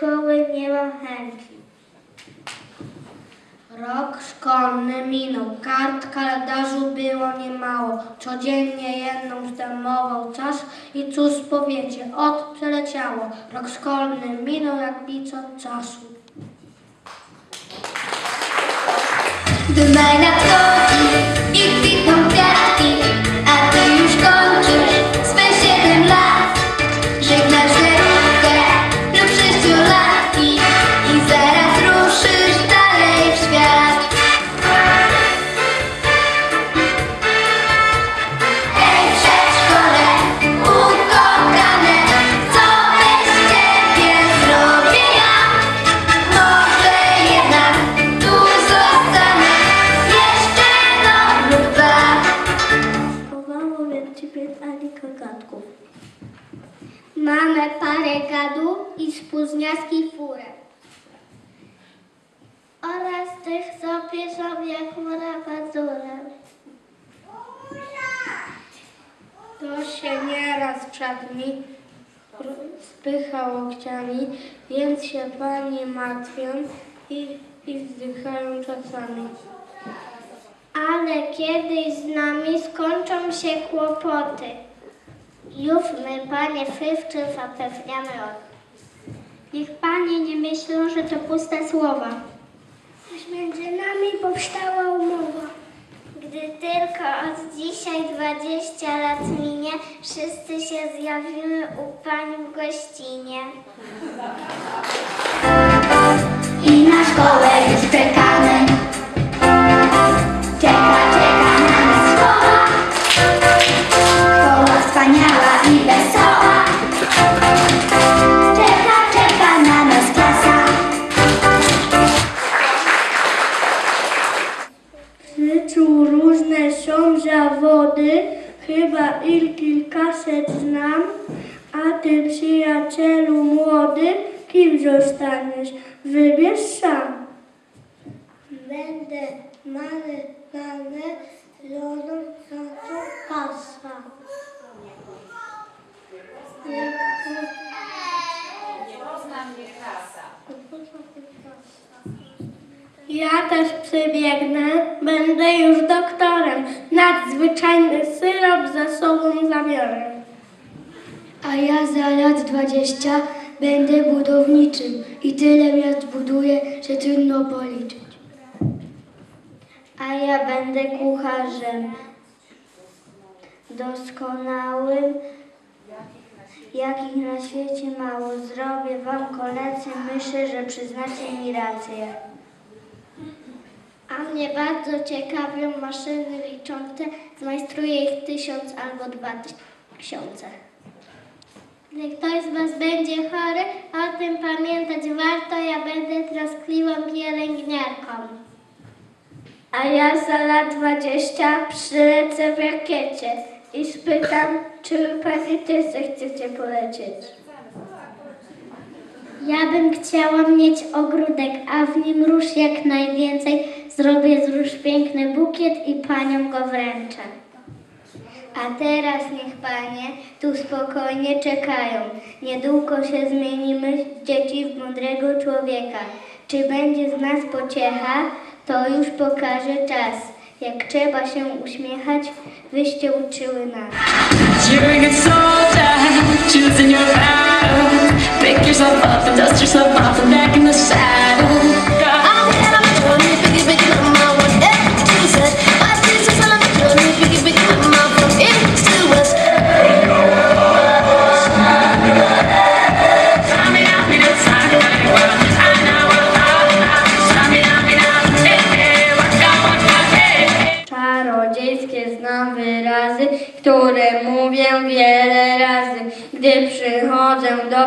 szkoły nie mam chęci. Rok szkolny minął, kart kalendarzu było niemało. Codziennie jedną zdemował czas i cóż powiecie, od przeleciało. Rok szkolny minął jak bico czasu. Gdy maj nadchodzi Ani kogatków. Mamy parę gadu i spóźniaski furę. Oraz tych, co piszą jak pazurem. To się nieraz przed mi spycha łokciami, więc się pani martwią i, i wzdychają czasami. Ale kiedyś z nami skończą się kłopoty. Już my, panie Fywczy, zapewniamy o. Niech panie nie myślą, że to puste słowa. Już między nami powstała umowa. Gdy tylko od dzisiaj 20 lat minie, wszyscy się zjawimy u pani w gościnie. I na szkołę kim zostaniesz? Wybierz sam. Będę marynarny, lodą to pasa. Ja też przybiegnę, będę już doktorem. Nadzwyczajny syrop ze sobą zabiorę. A ja za lat dwadzieścia będę budowniczym i tyle miast buduję, że trudno policzyć. A ja będę kucharzem. Doskonałym, jakich na świecie mało. Zrobię wam kolację, myślę, że przyznacie mi rację. A mnie bardzo ciekawią maszyny liczące, zmajstruję ich tysiąc albo dwa tysiące. Gdy ktoś z Was będzie chory, o tym pamiętać warto, ja będę troskliwą pielęgniarką. A ja za lat dwadzieścia przylecę w rakiecie i spytam, czy Pani też zechcecie polecieć. Ja bym chciała mieć ogródek, a w nim róż jak najwięcej. Zrobię z róż piękny bukiet i Paniom go wręczę. A teraz niech Panie tu spokojnie czekają. Niedługo się zmienimy dzieci w mądrego człowieka. Czy będzie z nas pociecha, to już pokaże czas. Jak trzeba się uśmiechać, wyście uczyły nas. Choosing your battle. Pick yourself up and dust yourself off and back in the saddle.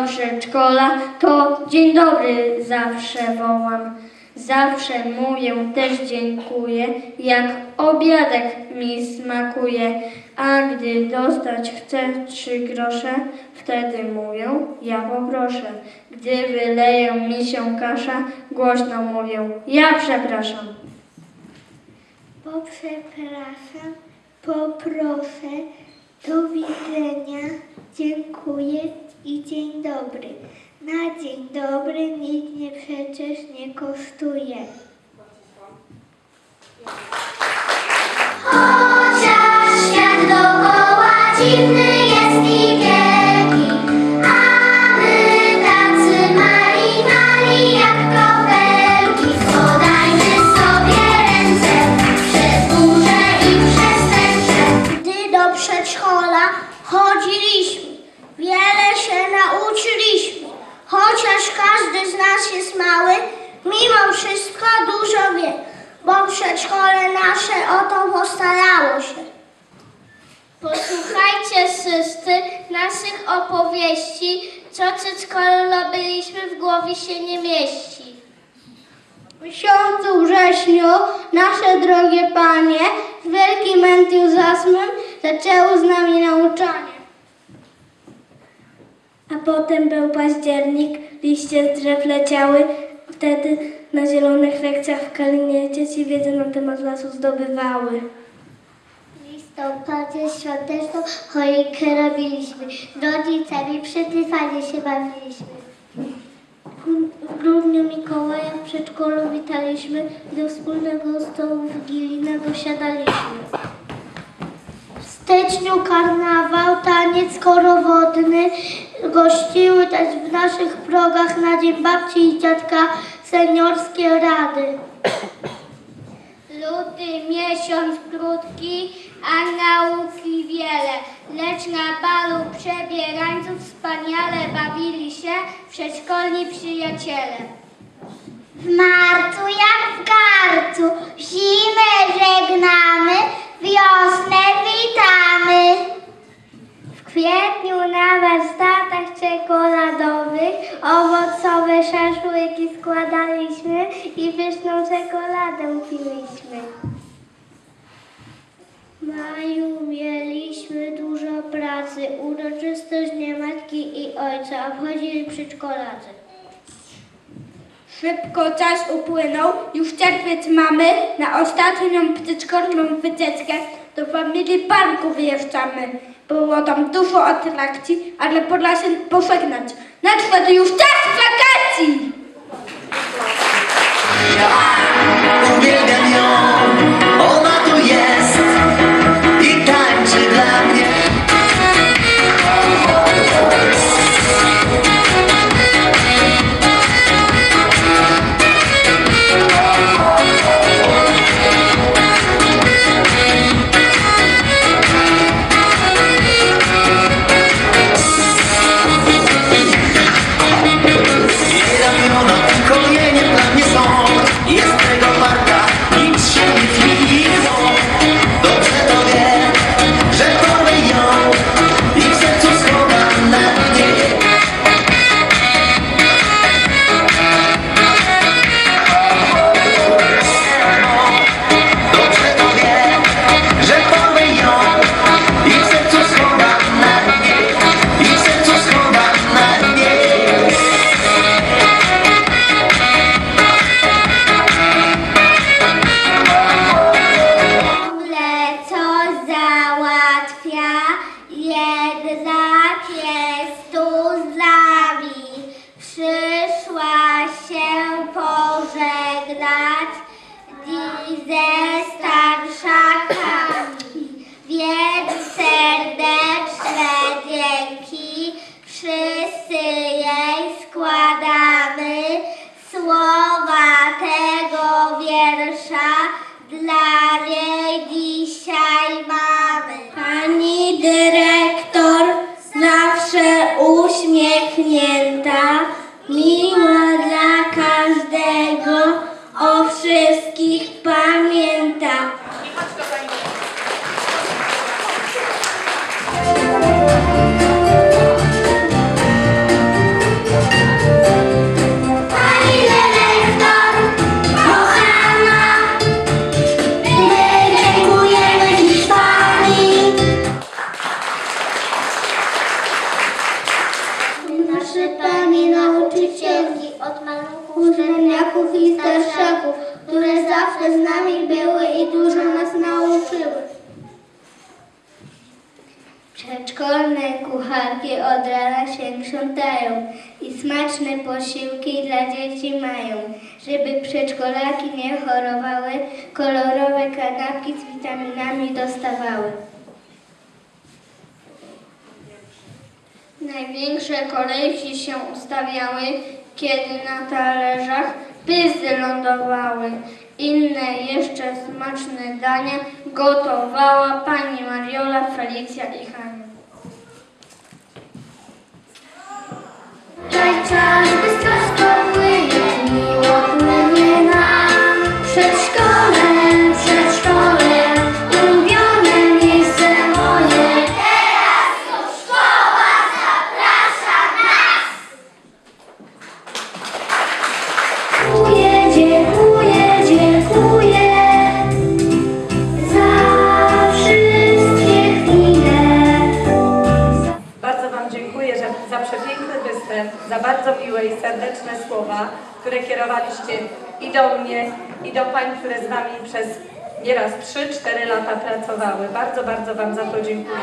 Do przedszkola, to dzień dobry zawsze wołam. Zawsze mówię też dziękuję, jak obiadek mi smakuje. A gdy dostać chcę trzy grosze, wtedy mówię, ja poproszę. Gdy wyleją mi się kasza, głośno mówię, ja przepraszam. Poprzepraszam, poproszę, do widzenia, Dziękuję i dzień dobry. Na dzień dobry nic mnie przecież nie kosztuje. Chociaż świat dookoła dziwny jest i wielki, a my tacy mali, mali jak kropelki. Podajmy sobie ręce przez burzę i przez tęczę. Gdy do przedszkola chodziliśmy, wiele się nauczyliśmy. Chociaż każdy z nas jest mały, mimo wszystko dużo wie, bo przedszkole nasze o to postarało się. Posłuchajcie wszyscy naszych opowieści, co przedszkolu byliśmy w głowie się nie mieści. W miesiącu wrześniu nasze drogie panie z wielkim entuzjazmem zaczęły z nami nauczanie. A potem był październik, liście z drzew leciały. Wtedy na zielonych lekcjach w Kalinie dzieci wiedzę na temat lasu zdobywały. W listopadzie świąteczną choinkę robiliśmy. Z rodzicami przy dywanie się bawiliśmy. W grudniu Mikołaja w przedszkolu witaliśmy, do wspólnego stołu wigilijnego siadaliśmy. W styczniu karnawał, taniec korowodny, gościły też w naszych progach na dzień babci i dziadka seniorskie rady. Luty miesiąc krótki, a nauki wiele. Lecz na balu przebierańców wspaniale bawili się przedszkolni przyjaciele. W marcu jak w garcu, zimę żegnamy, wiosnę kwietniu na warsztatach czekoladowych owocowe szaszłyki składaliśmy i pyszną czekoladę piliśmy. W maju mieliśmy dużo pracy, uroczystość Dnia Matki i Ojca obchodzili przedszkolacy. Szybko czas upłynął, już czerwiec mamy, na ostatnią przedszkolną wycieczkę do familii parku wyjeżdżamy. Było tam dużo atrakcji, ale pora się pożegnać. Nadszedł już czas wakacji! Przedszkolne kucharki od rana się krzątają i smaczne posiłki dla dzieci mają. Żeby przedszkolaki nie chorowały, kolorowe kanapki z witaminami dostawały. Największe kolejki się ustawiały, kiedy na talerzach pyzy lądowały. Inne jeszcze smaczne dania gotowała pani Mariola, Felicja i Hania. Czas, czas, słowa, które kierowaliście i do mnie, i do pań, które z Wami przez nieraz 3-4 lata pracowały. Bardzo, bardzo Wam za to dziękuję.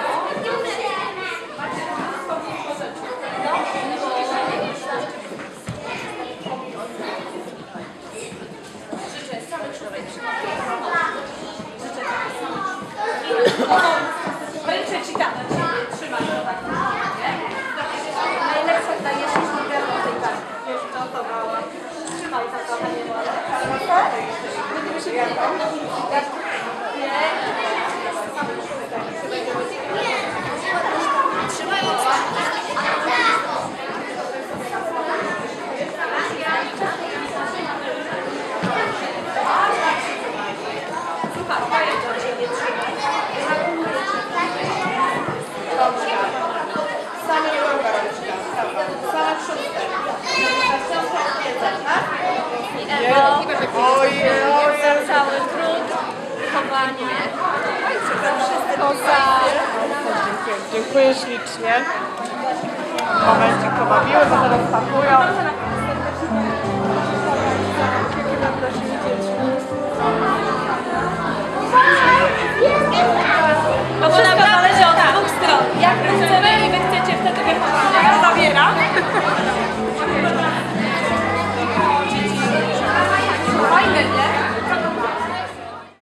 Ręce Ci Kalmar för? Lite försiktigt. Dziękuję ślicznie. Momencik pobawiły, bo teraz pakują. Bo